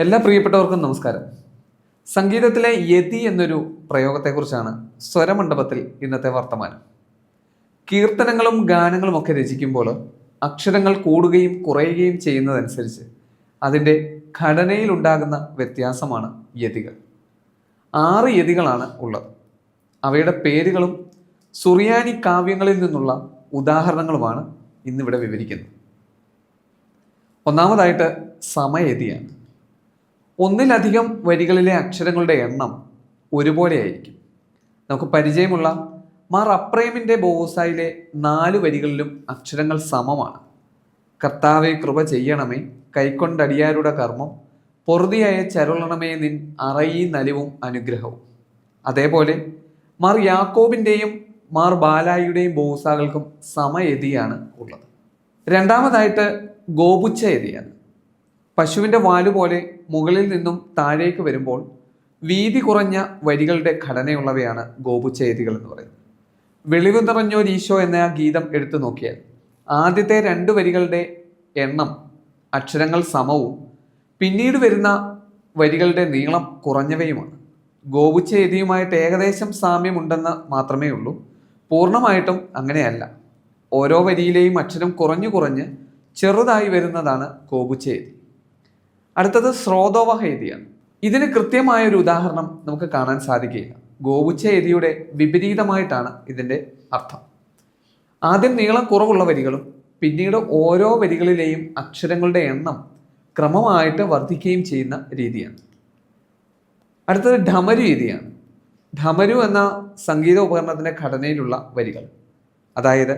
എല്ലാ പ്രിയപ്പെട്ടവർക്കും നമസ്കാരം. സംഗീതത്തിലെ യതി എന്നൊരു പ്രയോഗത്തെക്കുറിച്ചാണ് സ്വരമണ്ഡപത്തിൽ ഇന്നത്തെ വർത്തമാനം. കീർത്തനങ്ങളും ഗാനങ്ങളും ഒക്കെ രചിക്കുമ്പോൾ അക്ഷരങ്ങൾ കൂടുകയും കുറയുകയും ചെയ്യുന്നതനുസരിച്ച് അതിന്റെ ഘടനയിൽ ഉണ്ടാകുന്ന വ്യത്യാസമാണ് യതികൾ. ആറ് യതികളാണ് ഉള്ളത്. അവയുടെ പേരുകളും സുറിയാനി കാവ്യങ്ങളിൽ നിന്നുള്ള ഉദാഹരണങ്ങളുമാണ് ഇന്നിവിടെ വിവരിക്കുന്നത്. ഒന്നാമതായിട്ട് സമയതിയാണ്. ഒന്നിലധികം വരികളിലെ അക്ഷരങ്ങളുടെ എണ്ണം ഒരുപോലെയായിരിക്കും. നമുക്ക് പരിചയമുള്ള മാർ അപ്രേമിന്റെ ബോസായിലെ നാല് വരികളിലും അക്ഷരങ്ങൾ സമമാണ്. കർത്താവെ കൃപ ചെയ്യണമേ. കൈക്കൊണ്ടടിയാരുടെ കർമ്മം. പൊറുതിയായ ചരുളണമേ നിൻ അറയി നലിവും അനുഗ്രഹവും. അതേപോലെ മാർ യാക്കോബിന്റെയും മാർ ബാലായിയുടെയും ബോസാകൾക്കും സമയതിയാണ് ഉള്ളത്. രണ്ടാമതായിട്ട് ഗോപുച്ച എതിയാണ് പശുവിന്റെ വാൽ പോലെ മുകളിൽ നിന്നും താഴേക്ക് വരുമ്പോൾ വീതി കുറഞ്ഞ വരികളുടെ ഘടനയുള്ളവയാണ് ഗോപുച്ചേതികൾ എന്ന് പറയുന്നത്. വെളിവ് നിറഞ്ഞോരീശോ എന്ന ഗീതം എടുത്തു നോക്കിയാൽ ആദ്യത്തെ രണ്ട് വരികളുടെ എണ്ണം അക്ഷരങ്ങൾ സമവും പിന്നീട് വരുന്ന വരികളുടെ നീളം കുറഞ്ഞവയുമാണ്. ഗോപുച്ചേതിയുമായിട്ട് ഏകദേശം സാമ്യമുണ്ടെന്ന് മാത്രമേ ഉള്ളൂ. പൂർണമായിട്ടും അങ്ങനെയല്ല. ഓരോ വരിയിലെയും അക്ഷരം കുറഞ്ഞു കുറഞ്ഞ് ചെറുതായി വരുന്നതാണ് ഗോപുച്ചേതി അടുത്തത് സ്രോതോവഹേതിയാണ് ഇതിന് കൃത്യമായ ഒരു ഉദാഹരണം നമുക്ക് കാണാൻ സാധിക്കുകയില്ല. ഗോപുച്ച എതിയുടെ വിപരീതമായിട്ടാണ് ഇതിന്റെ അർത്ഥം. ആദ്യം നീളം കുറവുള്ള വരികളും പിന്നീട് ഓരോ വരികളിലെയും അക്ഷരങ്ങളുടെ എണ്ണം ക്രമമായിട്ട് വർദ്ധിക്കുകയും ചെയ്യുന്ന രീതിയാണ്. അടുത്തത് ഢമരു രീതിയാണ് ഢമരു എന്ന സംഗീത ഉപകരണത്തിന്റെ ഘടനയിലുള്ള വരികൾ. അതായത്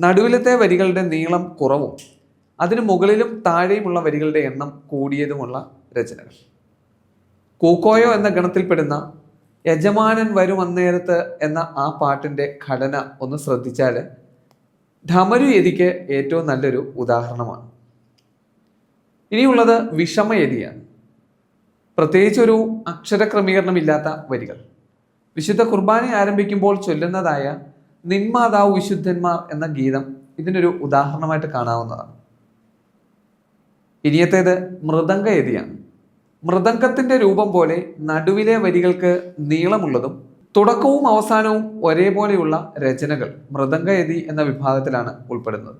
നടുവിലത്തെ വരികളുടെ നീളം കുറവും അതിന് മുകളിലും താഴെയുമുള്ള വരികളുടെ എണ്ണം കൂടിയതുമുള്ള രചനകൾ. കൂക്കോയോ എന്ന ഗണത്തിൽപ്പെടുന്ന യജമാനൻ വരും അന്നേരത്ത് എന്ന ആ പാട്ടിന്റെ ഘടന ഒന്ന് ശ്രദ്ധിച്ചാൽ ധമരു യതിക്ക് ഏറ്റവും നല്ലൊരു ഉദാഹരണമാണ്. ഇനിയുള്ളത് വിഷമയതിയാണ്. പ്രത്യേകിച്ച് ഒരു അക്ഷരക്രമീകരണമില്ലാത്ത വരികൾ. വിശുദ്ധ കുർബാന ആരംഭിക്കുമ്പോൾ ചൊല്ലുന്നതായ നിന്മാതാവ് വിശുദ്ധന്മാർ എന്ന ഗീതം ഇതിനൊരു ഉദാഹരണമായിട്ട് കാണാവുന്നതാണ്. ഇനിയത്തേത് മൃദംഗ യതിയാണ് മൃദംഗത്തിന്റെ രൂപം പോലെ നടുവിലെ വരികൾക്ക് നീളമുള്ളതും തുടക്കവും അവസാനവും ഒരേപോലെയുള്ള രചനകൾ മൃദംഗയതി എന്ന വിഭാഗത്തിലാണ് ഉൾപ്പെടുന്നത്.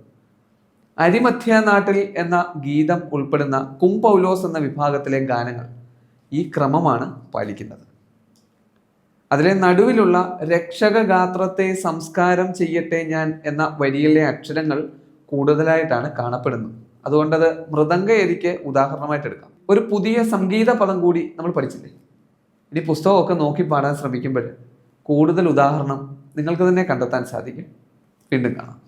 അരിമധ്യ നാട്ടിൽ എന്ന ഗീതം ഉൾപ്പെടുന്ന കുംപൗലോസ് എന്ന വിഭാഗത്തിലെ ഗാനങ്ങൾ ഈ ക്രമമാണ് പാലിക്കുന്നത്. അതിലെ നടുവിലുള്ള രക്ഷകഗാത്രത്തെ സംസ്കാരം ചെയ്യട്ടെ ഞാൻ എന്ന വരിയിലെ അക്ഷരങ്ങൾ കൂടുതലായിട്ടാണ് കാണപ്പെടുന്നത്. അതുകൊണ്ടത് മൃദംഗയതിക്ക് ഉദാഹരണമായിട്ട് എടുക്കാം ഒരു പുതിയ സംഗീത പദം കൂടി നമ്മൾ പഠിച്ചില്ലേ? ഇനി പുസ്തകമൊക്കെ നോക്കി പാടാൻ ശ്രമിക്കുമ്പോൾ കൂടുതൽ ഉദാഹരണം നിങ്ങൾക്ക് തന്നെ കണ്ടെത്താൻ സാധിക്കും. വീണ്ടും കാണാം.